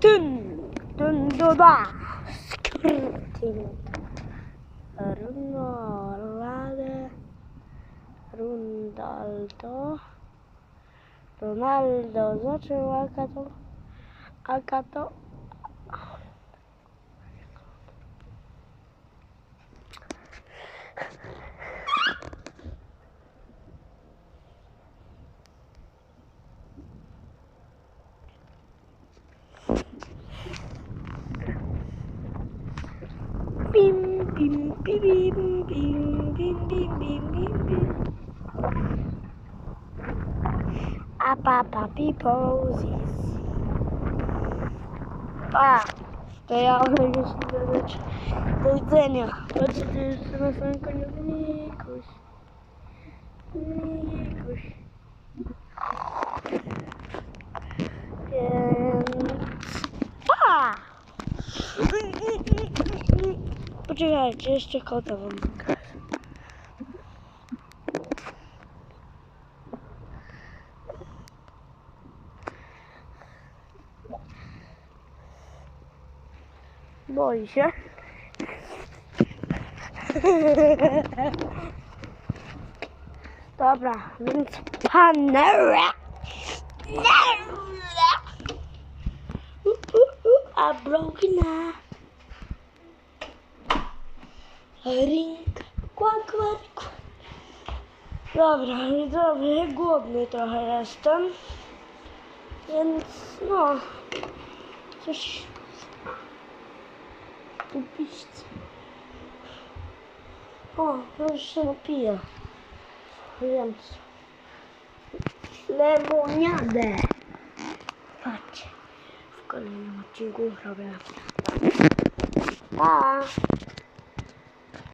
tun Dün dün doda. Skirtin. Runo lade. Rundaldo. Ronaldo zaczęła akato. Akato. Bing bing bing bing bing bing bim, bim, bim. Up, up, happy poses. Ah, they are just the Daniel. What's this? My friend called Nikos. Nikos. And ah. Poczekajcie, jeszcze kota wam pokażę. Boi się. Dobra, więc panera. A broken. Ring. Kwak, kwak. Dobra, widzowie, głodny trochę jestem. Więc no, coś kupić. O, już się napiję. Więc lemoniadę. Patrzcie, w kolejnym odcinku robię. Pa!